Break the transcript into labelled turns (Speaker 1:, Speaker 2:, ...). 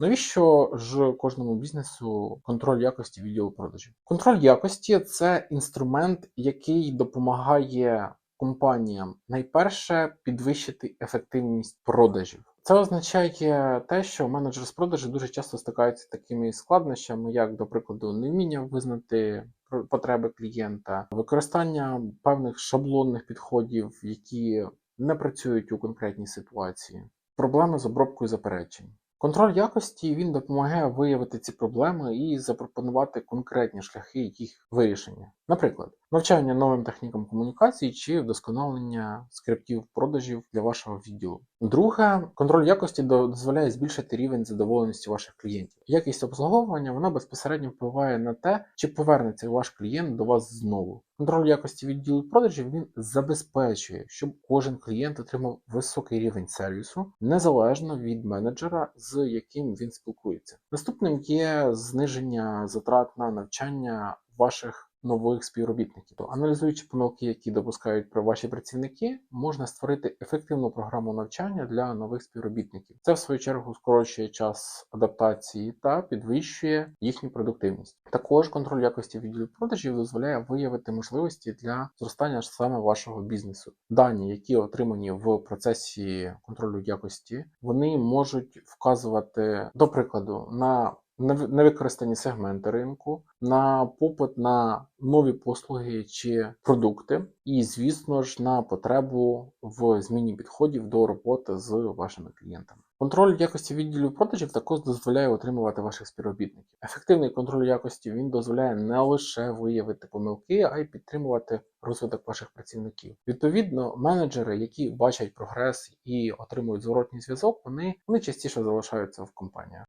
Speaker 1: Навіщо ж кожному бізнесу контроль якості відділу продажів? Контроль якості це інструмент, який допомагає компаніям найперше підвищити ефективність продажів. Це означає те, що менеджер з продажу дуже часто стикається з такими складнощами, як, до прикладу, невміння визнати потреби клієнта, використання певних шаблонних підходів, які не працюють у конкретній ситуації, проблеми з обробкою заперечень. Контроль якості він допомагає виявити ці проблеми і запропонувати конкретні шляхи їх вирішення. Наприклад, навчання новим технікам комунікації чи вдосконалення скриптів продажів для вашого відділу. Друге, контроль якості до- дозволяє збільшити рівень задоволеності ваших клієнтів. Якість обслуговування вона безпосередньо впливає на те, чи повернеться ваш клієнт до вас знову. Контроль якості відділу продажів він забезпечує, щоб кожен клієнт отримав високий рівень сервісу незалежно від менеджера, з яким він спілкується. Наступним є зниження затрат на навчання ваших нових співробітників. Аналізуючи помилки, які допускають ваші працівники, можна створити ефективну програму навчання для нових співробітників. Це в свою чергу скорочує час адаптації та підвищує їхню продуктивність. Також контроль якості відділу продажів дозволяє виявити можливості для зростання саме вашого бізнесу. Дані, які отримані в процесі контролю якості, вони можуть вказувати, до прикладу, на невикористані сегменти ринку, на попит на нові послуги чи продукти, і, звісно ж, на потребу в зміні підходів до роботи з вашими клієнтами. Контроль якості відділів продажів також дозволяє отримувати ваших співробітників. Ефективний контроль якості він дозволяє не лише виявити помилки, а й підтримувати розвиток ваших працівників. Відповідно, менеджери, які бачать прогрес і отримують зворотній зв'язок, вони, вони частіше залишаються в компаніях.